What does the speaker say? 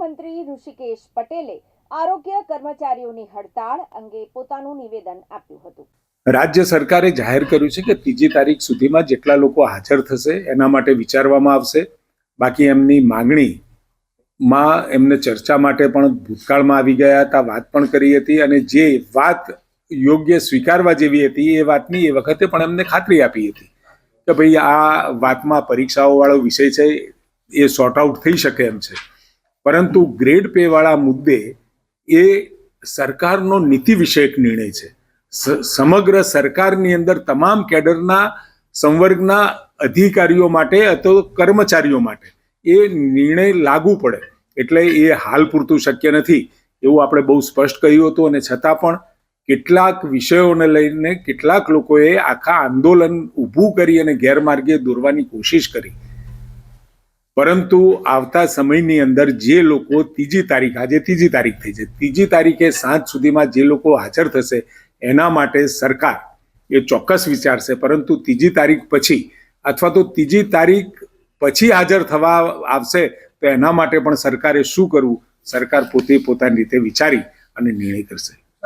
મંત્રી ઋષિકેશ પટેલે આરોગ્ય કર્મચારીઓની હડતાળ અંગે પોતાનું નિવેદન આપ્યું હતું. રાજ્ય સરકારે જાહેર કર્યું છે કે ત્રીજી તારીખ સુધીમાં જેટલા લોકો હાજર થશે એના માટે વિચારવામાં આવશે. બાકી એમની માગણી માં એમને ચર્ચા માટે પણ ભૂતકાળમાં આવી ગયા હતા, વાત પણ કરી હતી અને જે વાત યોગ્ય સ્વીકારવા જેવી હતી એ વાતની એ વખતે પણ એમને ખાતરી આપી હતી કે ભાઈ આ વાતમાં પરીક્ષાઓ વાળો વિષય છે, એ સોર્ટ આઉટ થઈ શકે એમ છે. પરંતુ ગ્રેડ પે વાળા મુદ્દે એ સરકારનો નીતિ વિષયક નિર્ણય છે. સમગ્ર સરકારની અંદર તમામ કેડરના સંવર્ગના અધિકારીઓ માટે અથવા કર્મચારીઓ માટે એ નિર્ણય લાગુ પડે. એટલે એ હાલ પૂરતું શક્ય નથી એવું આપણે બહુ સ્પષ્ટ કહ્યું હતું અને છતાં પણ કેટલાક વિષયોને લઈને કેટલાક લોકોએ આખા આંદોલન ઊભું કરી અને ગેરમાર્ગે દોરવાની કોશિશ કરી. પરંતુ આવતા સમયની અંદર જે લોકો ત્રીજી તારીખ, આજે ત્રીજી તારીખ થઈ છે, ત્રીજી તારીખે સાંજ સુધીમાં જે લોકો હાજર થશે, એના માટે સરકાર એ ચોક્કસ વિચારશે. પરંતુ ત્રીજી તારીખ પછી અથવા તો ત્રીજી તારીખ પછી હાજર થવા આવશે, તો એના માટે પણ સરકારે શું કરવું? સરકાર પોતે પોતાની રીતે વિચારી અને નિર્ણય કરશે.